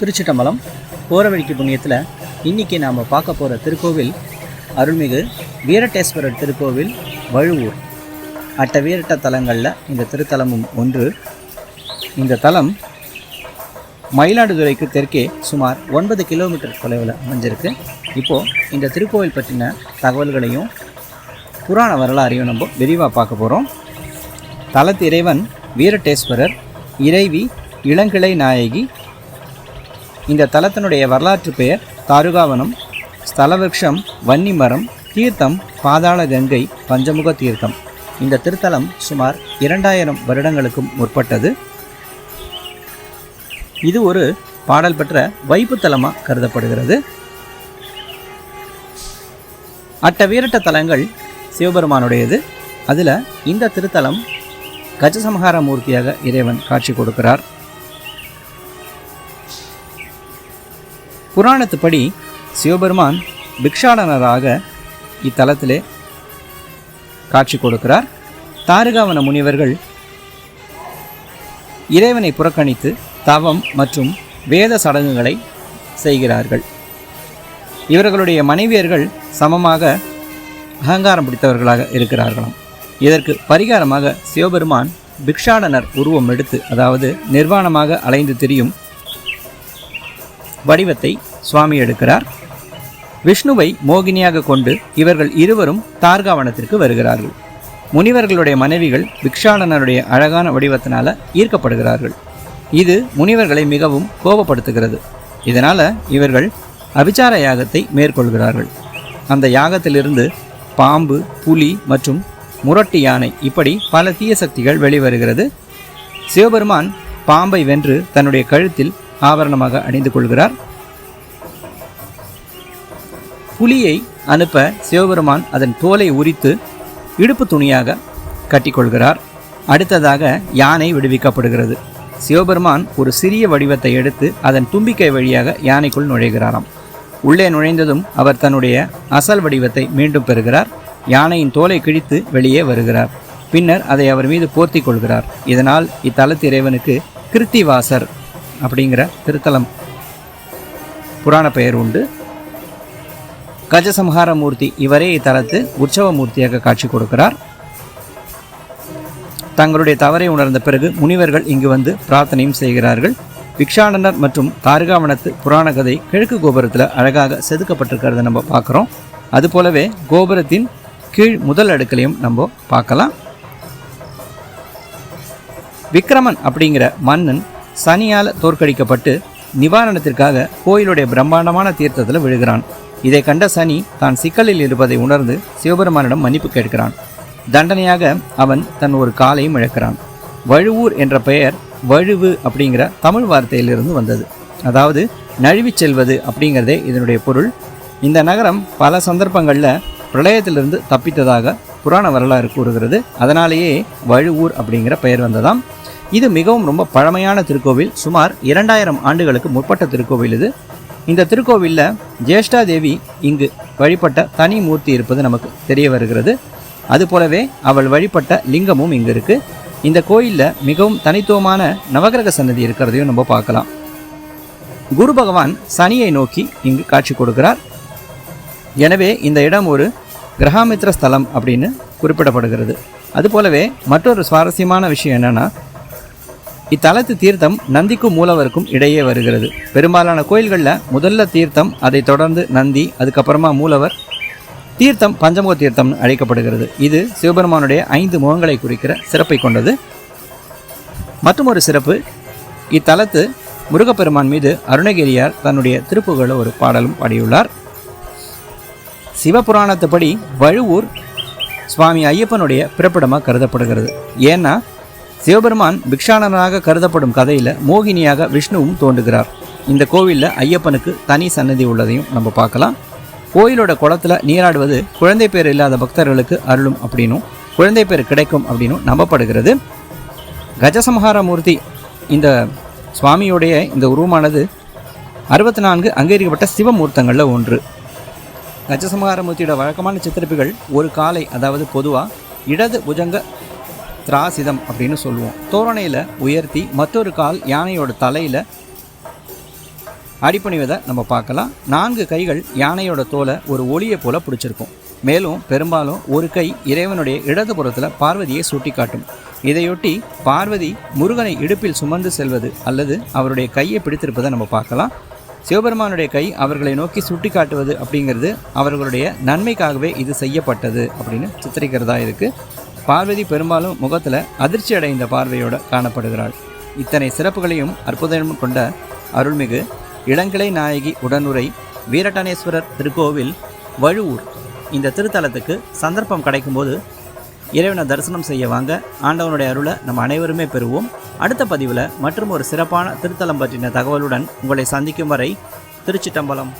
திருச்சிட்டம்பலம் போகிற வழிக்கு புண்ணியத்தில் இன்றைக்கி நாம் பார்க்க போகிற திருக்கோவில் அருள்மிகு வீரட்டேஸ்வரர் திருக்கோவில் வழுவூர். அட்ட வீரட்ட தலங்களில் இந்த திருத்தலமும் ஒன்று. இந்த தலம் மயிலாடுதுறைக்கு தெற்கே சுமார் ஒன்பது கிலோமீட்டர் தொலைவில் அமைஞ்சிருக்கு. இப்போது இந்த திருக்கோவில் பற்றின தகவல்களையும் புராண வரலாறையும் நம்ம விரிவாக பார்க்க போகிறோம் தலத்திறைவன் வீரட்டேஸ்வரர் இறைவி இளங்கிளை நாயகி இந்த தலத்தினுடைய வரலாற்று பெயர் தாருகாவனம் ஸ்தலவிருஷம் வன்னிமரம் தீர்த்தம் பாதாள கங்கை பஞ்சமுக தீர்த்தம். இந்த திருத்தலம் சுமார் இரண்டாயிரம் வருடங்களுக்கும் முற்பட்டது. இது ஒரு பாடல் பெற்ற வைப்புத்தலமாக கருதப்படுகிறது. அட்ட வீரட்ட தலங்கள் சிவபெருமானுடையது. அதில் இந்த திருத்தலம் கஜசம்ஹார மூர்த்தியாக இறைவன் காட்சி கொடுக்கிறார். புராணத்துப்படி சிவபெருமான் பிக்ஷாடனராக இத்தலத்திலே காட்சி கொடுக்கிறார். தாருகாவன முனிவர்கள் இறைவனை புறக்கணித்து தவம் மற்றும் வேத சடங்குகளை செய்கிறார்கள். இவர்களுடைய மனைவியர்கள் சமமாக அகங்காரம் பிடித்தவர்களாக இருக்கிறார்களாம். இதற்கு பரிகாரமாக சிவபெருமான் பிக்ஷாடனர் உருவம் எடுத்து அதாவது நிர்வாணமாக அலைந்து திரியும் வடிவத்தை சுவாமி எடுக்கிறார். விஷ்ணுவை மோகினியாக கொண்டு இவர்கள் இருவரும் தார்காவனத்திற்கு வருகிறார்கள். முனிவர்களுடைய மனைவிகள் பிக்ஷாடனருடைய அழகான வடிவத்தினால ஈர்க்கப்படுகிறார்கள். இது முனிவர்களை மிகவும் கோபப்படுத்துகிறது. இதனால் இவர்கள் அபிச்சார யாகத்தை மேற்கொள்கிறார்கள். அந்த யாகத்திலிருந்து பாம்பு புலி மற்றும் முரட்டு யானை இப்படி பல தீய சக்திகள் வெளிவருகிறது. சிவபெருமான் பாம்பை வென்று தன்னுடைய கழுத்தில் ஆபரணமாக அணிந்து கொள்கிறார். புலியை அனுப்ப சிவபெருமான் அதன் தோலை உரித்து இடுப்பு துணியாக கட்டிக்கொள்கிறார். அடுத்ததாக யானை விடுவிக்கப்படுகிறது. சிவபெருமான் ஒரு சிறிய வடிவத்தை எடுத்து அதன் தும்பிக்கை வழியாக யானைக்குள் நுழைகிறாராம். உள்ளே நுழைந்ததும் அவர் தன்னுடைய அசல் வடிவத்தை மீண்டும் பெறுகிறார். யானையின் தோலை கிழித்து வெளியே வருகிறார். பின்னர் அதை அவர் மீது போர்த்தி கொள்கிறார். இதனால் இத்தலத்து இறைவனுக்கு கிருத்திவாசர் அப்படிங்கிற திருத்தலம் புராண பெயர் உண்டு. கஜசம்ஹார மூர்த்தி இவரே இத்தலத்து உற்சவ மூர்த்தியாக காட்சி கொடுக்கிறார். தங்களுடைய தவறை உணர்ந்த பிறகு முனிவர்கள் இங்கு வந்து பிரார்த்தனையும் செய்கிறார்கள். பிக்ஷாடனர் மற்றும் தாரகாவனத்து புராண கதை கிழக்கு கோபுரத்தில் அழகாக செதுக்கப்பட்டிருக்கிறத நம்ம பார்க்குறோம். அதுபோலவே கோபுரத்தின் கீழ் முதல் அடுக்கலையும் நம்ம பார்க்கலாம். விக்ரமன் அப்படிங்கிற மன்னன் சனியால் தோற்கடிக்கப்பட்டு நிவாரணத்திற்காக கோயிலுடைய பிரம்மாண்டமான தீர்த்தத்தில் விழுகிறான். இதை கண்ட சனி தான் சிக்கலில் இருப்பதை உணர்ந்து சிவபெருமானிடம் மன்னிப்பு கேட்கிறான். தண்டனையாக அவன் தன் ஒரு காலையும் இழக்கிறான். வழுவூர் என்ற பெயர் வழுவு அப்படிங்கிற தமிழ் வார்த்தையிலிருந்து வந்தது. அதாவது நழுவிச் செல்வது அப்படிங்கிறதே இதனுடைய பொருள். இந்த நகரம் பல சந்தர்ப்பங்களில் பிரளயத்திலிருந்து தப்பித்ததாக புராண வரலாறு கூறுகிறது. அதனாலேயே வழுவூர் அப்படிங்கிற பெயர் வந்ததாம். இது மிகவும் ரொம்ப பழமையான திருக்கோவில். சுமார் இரண்டாயிரம் ஆண்டுகளுக்கு முற்பட்ட திருக்கோவில் இது. இந்த திருக்கோவிலில் ஜேஷ்டா தேவி இங்கு வழிபட்ட தனி மூர்த்தி இருப்பது நமக்கு தெரிய வருகிறது. அதுபோலவே அவள் வழிபட்ட லிங்கமும் இங்கு இருக்குது இந்த கோயிலில் மிகவும் தனித்துவமான நவகிரக சன்னதி இருக்கிறதையும் நம்ம பார்க்கலாம். குரு பகவான் சனியை நோக்கி இங்கு காட்சி கொடுக்கிறார். எனவே இந்த இடம் ஒரு கிரகாமித்ர ஸ்தலம் அப்படின்னு குறிப்பிடப்படுகிறது. அதுபோலவே மற்றொரு சுவாரஸ்யமான விஷயம் என்னென்னா இத்தலத்து தீர்த்தம் நந்திக்கும் மூலவருக்கும் இடையே வருகிறது. பெரும்பாலான கோயில்களில் முதல்ல தீர்த்தம் அதை தொடர்ந்து நந்தி அதுக்கப்புறமா மூலவர். தீர்த்தம் பஞ்சமுக தீர்த்தம்னு அழைக்கப்படுகிறது. இது சிவபெருமானுடைய ஐந்து முகங்களை குறிக்கிற சிறப்பை கொண்டது. மற்றும் ஒரு சிறப்பு இத்தலத்து முருகப்பெருமான் மீது அருணகிரியார் தன்னுடைய திருப்புகழ ஒரு பாடலும் பாடியுள்ளார். சிவபுராணத்துப்படி வழுவூர் சுவாமி ஐயப்பனுடைய பிறப்பிடமாக கருதப்படுகிறது. ஏன்னா சிவபெருமான் பிக்ஷானனாக கருதப்படும் கதையில் மோகினியாக விஷ்ணுவும் தோன்றுகிறார். இந்த கோவிலில் ஐயப்பனுக்கு தனி சன்னதி உள்ளதையும் நம்ம பார்க்கலாம். கோயிலோட குளத்தில் நீராடுவது குழந்தை பேர் இல்லாத பக்தர்களுக்கு அருளும் அப்படின்னும் குழந்தை பேர் கிடைக்கும் அப்படின்னும் நம்பப்படுகிறது. கஜசம்ஹார மூர்த்தி இந்த சுவாமியுடைய இந்த உருவமானது அறுபத்தி நான்கு அங்கீகரிக்கப்பட்ட சிவமூர்த்தங்களில் ஒன்று. கஜசம்ஹார மூர்த்தியோட வழக்கமான சித்திரப்புகள் ஒரு காலை அதாவது பொதுவாக இடது புஜங்க திராசிதம் அப்படின்னு சொல்லுவோம். தோரணையில் உயர்த்தி மற்றொரு கால் யானையோட தலையில் அடிப்பணிவதை நம்ம பார்க்கலாம். நான்கு கைகள் யானையோட தோலை ஒரு ஒளியை போல பிடிச்சிருக்கும். மேலும் பெரும்பாலும் ஒரு கை இறைவனுடைய இடதுபுறத்தில் பார்வதியை சுட்டி காட்டும் இதையொட்டி பார்வதி முருகனை இடுப்பில் சுமந்து செல்வது அல்லது அவருடைய கையை பிடித்திருப்பதை நம்ம பார்க்கலாம். சிவபெருமானுடைய கை அவர்களை நோக்கி சுட்டி காட்டுவது அப்படிங்கிறது அவர்களுடைய நன்மைக்காகவே இது செய்யப்பட்டது அப்படின்னு சித்தரிக்கிறதா இருக்குது பார்வதி பெரும்பாலும் முகத்தில் அதிர்ச்சி அடைந்த பார்வையோடு காணப்படுகிறாள். இத்தனை சிறப்புகளையும் அற்புதமும் கொண்ட அருள்மிகு இளங்கிளை நாயகி உடனுரை வீரட்டனேஸ்வரர் திருக்கோவில் வழுவூர். இந்த திருத்தலத்துக்கு சந்தர்ப்பம் கிடைக்கும்போது இறைவனை தரிசனம் செய்ய வாங்க ஆண்டவனுடைய அருளை நம்ம அனைவருமே பெறுவோம். அடுத்த பதிவில் மற்றும் ஒரு சிறப்பான திருத்தலம் பற்றின தகவலுடன் உங்களை சந்திக்கும் வரை திருச்சிட்டம்பலம்.